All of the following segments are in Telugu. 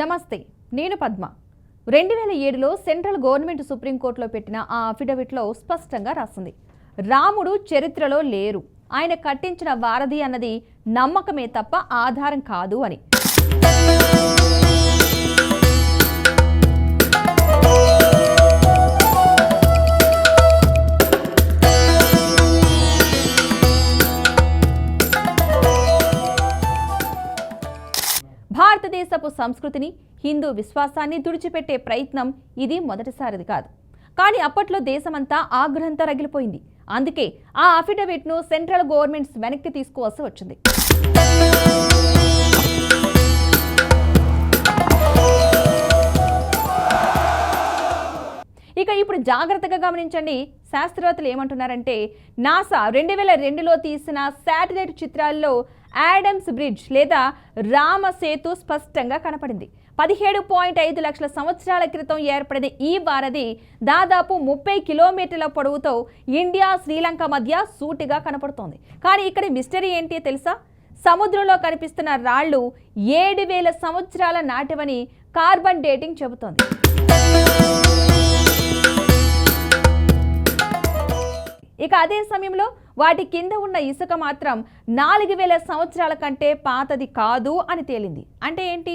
నమస్తే నేను పద్మ. రెండు వేల ఏడులో సెంట్రల్ గవర్నమెంట్ సుప్రీంకోర్టులో పెట్టిన ఆ అఫిడవిట్లో స్పష్టంగా రాసింది. రాముడు చరిత్రలో లేరు. ఆయన కట్టించిన వారధి అన్నది నమ్మకమే తప్ప ఆధారం కాదు అని. భారతదేశపు సంస్కృతిని హిందూ విశ్వాసాన్ని తుడిచిపెట్టే ప్రయత్నం ఇది మొదటిసారిది కాదు. కానీ అప్పట్లో దేశమంతా ఆగ్రహంతో రగిలిపోయింది. అందుకే ఆ అఫిడవిట్ను సెంట్రల్ గవర్నమెంట్స్ వెనక్కి తీసుకోవాల్సి వచ్చింది. ఇక ఇప్పుడు జాగ్రత్తగా గమనించండి. శాస్త్రవేత్తలు ఏమంటున్నారంటే నాసా రెండు వేల రెండులో తీసిన శాటిలైట్ చిత్రాల్లో యాడమ్స్ బ్రిడ్జ్ లేదా రామ సేతు స్పష్టంగా కనపడింది. పదిహేడు పాయింట్ ఐదు లక్షల సంవత్సరాల క్రితం ఏర్పడిన ఈ వారధి దాదాపు ముప్పై కిలోమీటర్ల పొడవుతో ఇండియా శ్రీలంక మధ్య సూటిగా కనపడుతోంది. కానీ ఇక్కడ మిస్టరీ ఏంటి తెలుసా? సముద్రంలో కనిపిస్తున్న రాళ్ళు ఏడు వేల సంవత్సరాల నాటివని కార్బన్ డేటింగ్ చెబుతోంది. ఇక అదే సమయంలో వాటి కింద ఉన్న ఇసుక మాత్రం నాలుగు వేల సంవత్సరాల కంటే పాతది కాదు అని తేలింది. అంటే ఏంటి?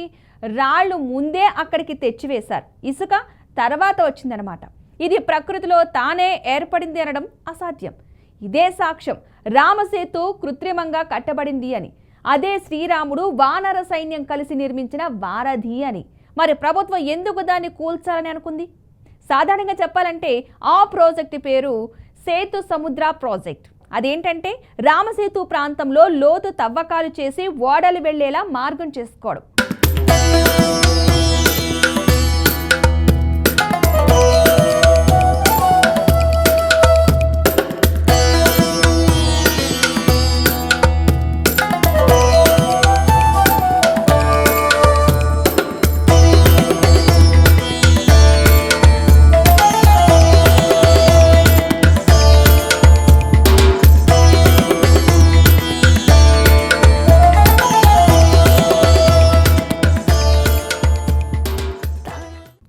రాళ్ళు ముందే అక్కడికి తెచ్చివేశారు. ఇసుక తర్వాత వచ్చిందనమాట ఇది ప్రకృతిలో తానే ఏర్పడింది అనడం అసాధ్యం. ఇదే సాక్ష్యం రామసేతు కృత్రిమంగా కట్టబడింది అని. అదే శ్రీరాముడు వానర సైన్యం కలిసి నిర్మించిన వారధి అని. మరి ప్రభుత్వం ఎందుకు దాన్ని కూల్చాలని అనుకుంది? సాధారణంగా చెప్పాలంటే ఆ ప్రాజెక్టు పేరు సేతు సముద్ర ప్రాజెక్ట్. అదేంటంటే రామసేతు ప్రాంతంలో లోతు తవ్వకాలు చేసి ఓడలు వెళ్ళేలా మార్గం చేసుకోవడం.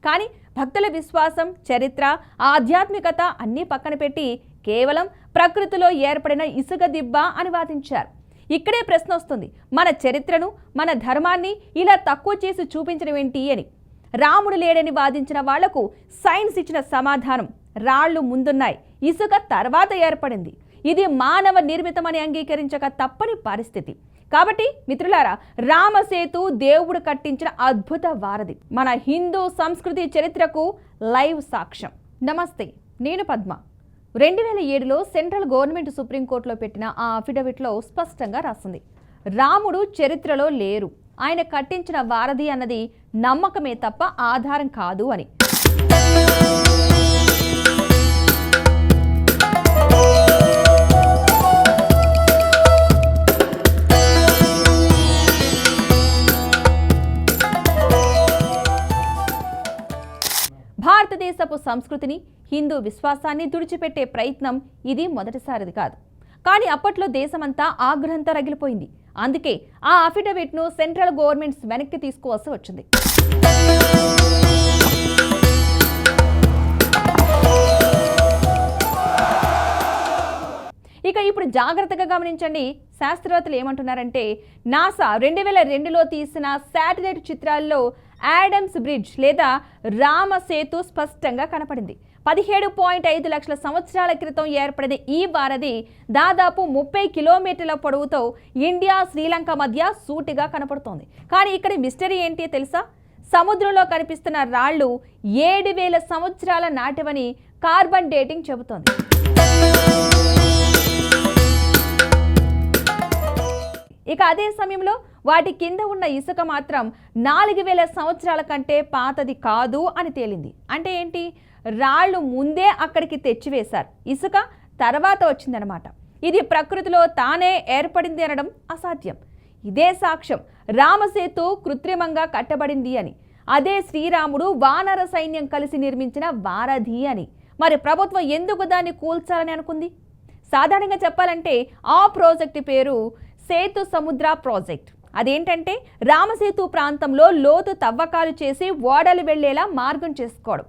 కానీ భక్తుల విశ్వాసం చరిత్ర ఆధ్యాత్మికత అన్నీ పక్కన పెట్టి కేవలం ప్రకృతిలో ఏర్పడిన ఇసుక దిబ్బ అని వాదించారు. ఇక్కడే ప్రశ్న వస్తుంది మన చరిత్రను మన ధర్మాన్ని ఇలా తక్కువ చేసి చూపించడం ఏంటి అని? రాముడు లేడని వాదించిన వాళ్ళకు సైన్స్ ఇచ్చిన సమాధానం రాళ్ళు ముందున్నాయి ఇసుక తర్వాత ఏర్పడింది. ఇది మానవ నిర్మితమని అంగీకరించక తప్పని పరిస్థితి. కాబట్టి మిత్రులారా రామసేతు దేవుడు కట్టించిన అద్భుత వారధి. మన హిందూ సంస్కృతి చరిత్రకు లైవ్ సాక్ష్యం. నమస్తే నేను పద్మ. రెండు వేల ఏడులో సెంట్రల్ గవర్నమెంట్ సుప్రీంకోర్టులో పెట్టిన ఆ అఫిడవిట్లో స్పష్టంగా రాసింది. రాముడు చరిత్రలో లేరు. ఆయన కట్టించిన వారధి అన్నది నమ్మకమే తప్ప ఆధారం కాదు అని. భారతపు సంస్కృతిని హిందూ విశ్వాసాన్ని తుడిచిపెట్టే ప్రయత్నం ఇది మొదటిసారిది కాదు. కానీ అప్పట్లో దేశమంతా ఆగ్రహంతో రగిలిపోయింది. అందుకే ఆ అఫిడవిట్ను సెంట్రల్ గవర్నమెంట్స్ వెనక్కి తీసుకోవాల్సి వచ్చింది. ఇక ఇప్పుడు జాగ్రత్తగా గమనించండి. శాస్త్రవేత్తలు ఏమంటున్నారంటే నాసా రెండు వేల రెండులో తీసిన శాటిలైట్ చిత్రాల్లో యాడమ్స్ బ్రిడ్జ్ లేదా రామ సేతు స్పష్టంగా కనపడింది. పదిహేడు పాయింట్ ఐదు లక్షల సంవత్సరాల క్రితం ఏర్పడిన ఈ వారధి దాదాపు ముప్పై కిలోమీటర్ల పొడవుతో ఇండియా శ్రీలంక మధ్య సూటిగా కనపడుతోంది. కానీ ఇక్కడ మిస్టరీ ఏంటి తెలుసా? సముద్రంలో కనిపిస్తున్న రాళ్ళు ఏడు వేల సంవత్సరాల నాటివని కార్బన్ డేటింగ్ చెబుతోంది. ఇక అదే సమయంలో వాటి కింద ఉన్న ఇసుక మాత్రం నాలుగు వేల సంవత్సరాల కంటే పాతది కాదు అని తేలింది. అంటే ఏంటి? రాళ్ళు ముందే అక్కడికి తెచ్చివేశారు. ఇసుక తర్వాత వచ్చిందనమాట ఇది ప్రకృతిలో తానే ఏర్పడింది అనడం అసాధ్యం. ఇదే సాక్ష్యం రామసేతు కృత్రిమంగా కట్టబడింది అని. అదే శ్రీరాముడు వానర సైన్యం కలిసి నిర్మించిన వారధి అని. మరి ప్రభుత్వం ఎందుకు దాన్ని కూల్చాలని అనుకుంది? సాధారణంగా చెప్పాలంటే ఆ ప్రాజెక్టు పేరు సేతు సముద్ర ప్రాజెక్ట్. అదేంటంటే రామసేతు ప్రాంతంలో లోతు తవ్వకాలు చేసి ఓడలు వెళ్ళేలా మార్గం చేసుకోవడం.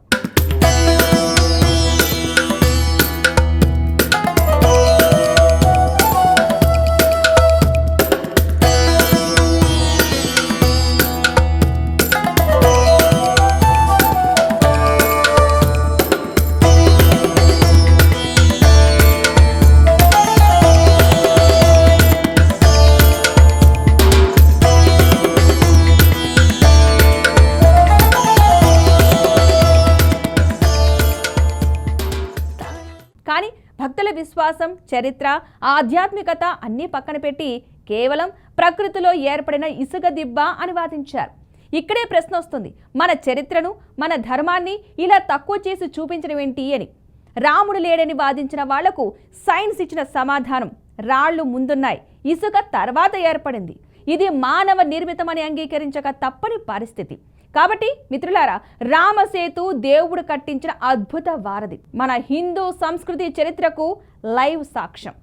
భక్తుల విశ్వాసం చరిత్ర ఆధ్యాత్మికత అన్నీ పక్కన పెట్టి కేవలం ప్రకృతిలో ఏర్పడిన ఇసుక దిబ్బ అని వాదించారు. ఇక్కడే ప్రశ్న వస్తుంది మన చరిత్రను మన ధర్మాన్ని ఇలా తక్కువ చేసి చూపించడం ఏంటి అని. రాముడు లేడని వాదించిన వాళ్ళకు సైన్స్ ఇచ్చిన సమాధానం రాళ్ళు ముందున్నాయి ఇసుక తర్వాత ఏర్పడింది. ఇది మానవ నిర్మితమని అంగీకరించక తప్పని పరిస్థితి. కాబట్టి మిత్రులారా రామసేతు దేవుడు కట్టించిన అద్భుత వారధి. మన హిందూ సంస్కృతి చరిత్రకు లైవ్ సాక్ష్యం.